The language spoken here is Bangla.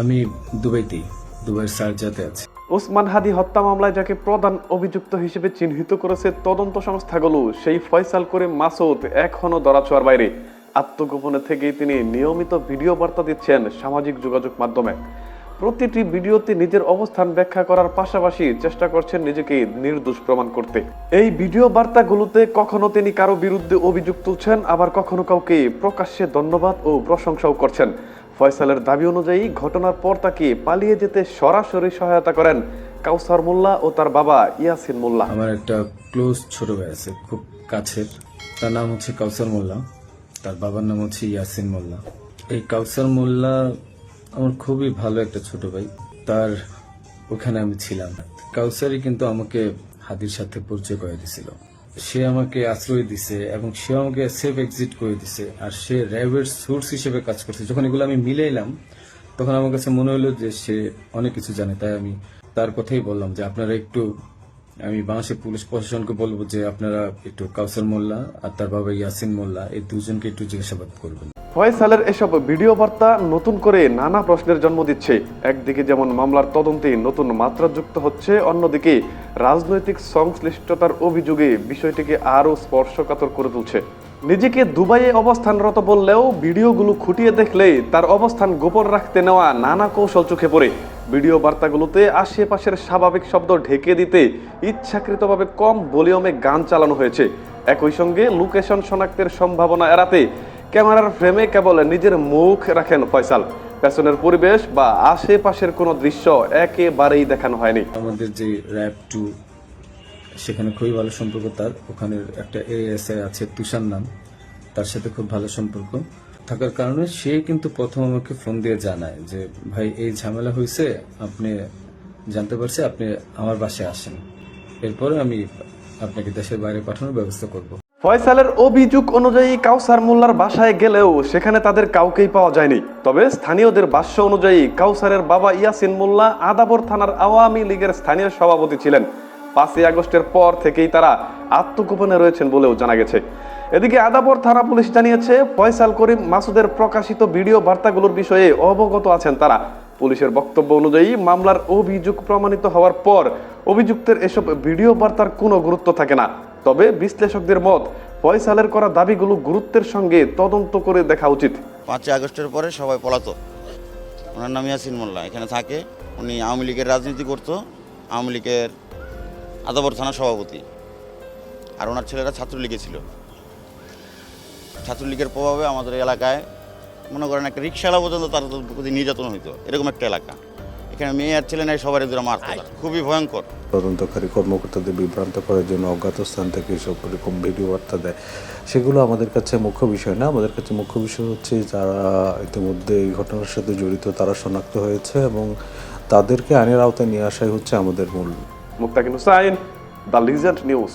আমি দুবাইতেই, দুবাইয়ের সার্জাতে আছি। ওসমান হাদি হত্যা মামলায় যাকে প্রধান অভিযুক্ত হিসেবে চিহ্নিত করেছে তদন্ত সংস্থাগুলো সেই ফয়সাল করে মাসুদ এখনও দরাছোয়ার বাইরে। আত্মগোপনে থেকেই তিনি নিয়মিত ভিডিও বার্তা দিচ্ছেন সামাজিক যোগাযোগ মাধ্যমে। প্রতিটি ভিডিওতে নিজের অবস্থান ব্যাখ্যা করার পাশাপাশি চেষ্টা করছেন নিজেকে নির্দোষ প্রমাণ করতে। এই ভিডিও বার্তাগুলোতে কখনো তিনি কারও বিরুদ্ধে অভিযোগ তুলছেন, আবার কখনো কাউকে প্রকাশ্যে ধন্যবাদ ও প্রশংসাও করছেন। ফয়সালের দাবি অনুযায়ী ঘটনার পর তাকে পালিয়ে যেতে সরাসরি সহায়তা করেন কাউসার মোল্লা ও তার বাবা ইয়াসিন মোল্লা। আমার একটা ক্লোজ ছোট ভাই আছে, খুব কাছের। তার নাম হচ্ছে কাউসার মোল্লা। তার বাবার নাম হচ্ছে ইয়াসিন মোল্লা। এই কাউসার মোল্লা আমার খুবই ভালো একটা ছোট ভাই। তার ওখানে আমি ছিলাম। কাউসারই কিন্তু আমাকে হাদির সাথে পরিচয় করে দিছিল সে আমাকে আশ্রয় দিছে এবং সে আমাকে সেফ এক্সিট করে দিছে। আর সে র্যাবের সোর্স হিসেবে কাজ করছে। যখন এগুলো আমি মিলে এলাম, তখন আমার কাছে মনে হলো যে সে অনেক কিছু জানে। তাই আমি তার কথাই বললাম যে, আপনারা একটু, আমি বাংলাদেশের পুলিশ প্রশাসনকে বলব যে, আপনারা একটু কাউসার মোল্লা আর তার বাবা ইয়াসিন মোল্লা, এই দুজনকে একটু জিজ্ঞাসাবাদ করবেন। ফয়সালের এসব ভিডিও বার্তা নতুন করে নানা প্রশ্নের জন্ম দিচ্ছে। একদিকে যেমন মামলার তদন্তে নতুন মাত্রা যুক্ত হচ্ছে, অন্যদিকে রাজনৈতিক সংশ্লিষ্টতার অভিযোগে বিষয়টিকে আরও স্পর্শকাতর করে তুলছে। নিজেকে দুবাইয়ে অবস্থানরত বললেও ভিডিওগুলো খুঁটিয়ে দেখলে তার অবস্থান গোপন রাখতে নেওয়া নানা কৌশল চোখে পড়ে। ভিডিও বার্তাগুলোতে আশেপাশের স্বাভাবিক শব্দ ঢেকে দিতে ইচ্ছাকৃতভাবে কম ভলিউমে গান চালানো হয়েছে। একই সঙ্গে লোকেশন শনাক্তের সম্ভাবনা এড়াতে ক্যামেরার ফ্রেমে কেবল নিজের মুখ রাখেন ফয়সাল। পেছনের পরিবেশ বা আশেপাশের কোনো দৃশ্য একেবারেই দেখানো হয়নি। আমাদের যে র্যাব টু, সেখানে খুবই ভালো সম্পর্ক, তার ওখানে একটা এএসআই আছে, তুষার নাম। তার সাথে খুব ভালো সম্পর্ক। থাকার কারণে সে কিন্তু প্রথম আমাকে ফোন দিয়ে জানায় যে, ভাই, এই ঝামেলা হয়েছে আপনি জানতে পারছি আপনি আমার বাসায় আসেন। এরপরে আমি আপনাকে দেশের বাইরে পাঠানোর ব্যবস্থা করব। ফয়সালের অভিযোগ অনুযায়ী কাউসার মোল্লার বাসায় গেলেও সেখানে তাদের কাউকেই পাওয়া যায়নি। তবে স্থানীয়দের ভাষ্য অনুযায়ী কাউসারের বাবা ইয়াসিন মোল্লা আদাবর থানার আওয়ামী লীগের স্থানীয় সভাপতি ছিলেন। পাঁচই আগস্টের পর থেকেই তারা আত্মগোপনে রয়েছেন বলেও জানা গেছে। এদিকে আদাবর থানা পুলিশ জানিয়েছে, ফয়সাল করিম মাসুদের প্রকাশিত ভিডিও বার্তাগুলোর বিষয়ে অবগত আছেন তারা। পুলিশের বক্তব্য অনুযায়ী মামলার অভিযোগ প্রমাণিত হওয়ার পর অভিযুক্তের এসব ভিডিও বার্তার কোনো গুরুত্ব থাকে না। তবে বিশ্লেষকদের মত, ফয়সালের করা দাবিগুলো গুরুত্বের সঙ্গে তদন্ত করে দেখা উচিত। পাঁচই আগস্টের পরে সবাই পলাতক। ওনার নাম ইয়াসিন মোল্লা। এখানে থাকে, উনি আওয়ামী লীগের রাজনীতি করতো, আওয়ামী লীগের আদাবর থানার সভাপতি। আর ওনার ছেলেরা ছাত্রলীগে ছিল। ছাত্রলীগের প্রভাবে আমাদের এলাকায় মনে করেন একটা রিক্সাওয়ালা পর্যন্ত তার প্রতি নির্যাতন হইতো। এরকম একটা এলাকা। এখানে মেয়ে আর ছেলে নাই সবার এদের মারতো তারা। খুবই ভয়ঙ্কর। তদন্তকারী কর্মকর্তাদের বিভ্রান্ত করার জন্য অজ্ঞাত স্থান থেকে এসব এরকম ভিডিও বার্তা দেয়। সেগুলো আমাদের কাছে মুখ্য বিষয় না আমাদের কাছে মুখ্য বিষয় হচ্ছে যারা ইতিমধ্যে এই ঘটনার সাথে জড়িত তারা শনাক্ত হয়েছে এবং তাদেরকে আইনের আওতায় নিয়ে আসাই হচ্ছে আমাদের মূল Muktakin Hussain the legend news.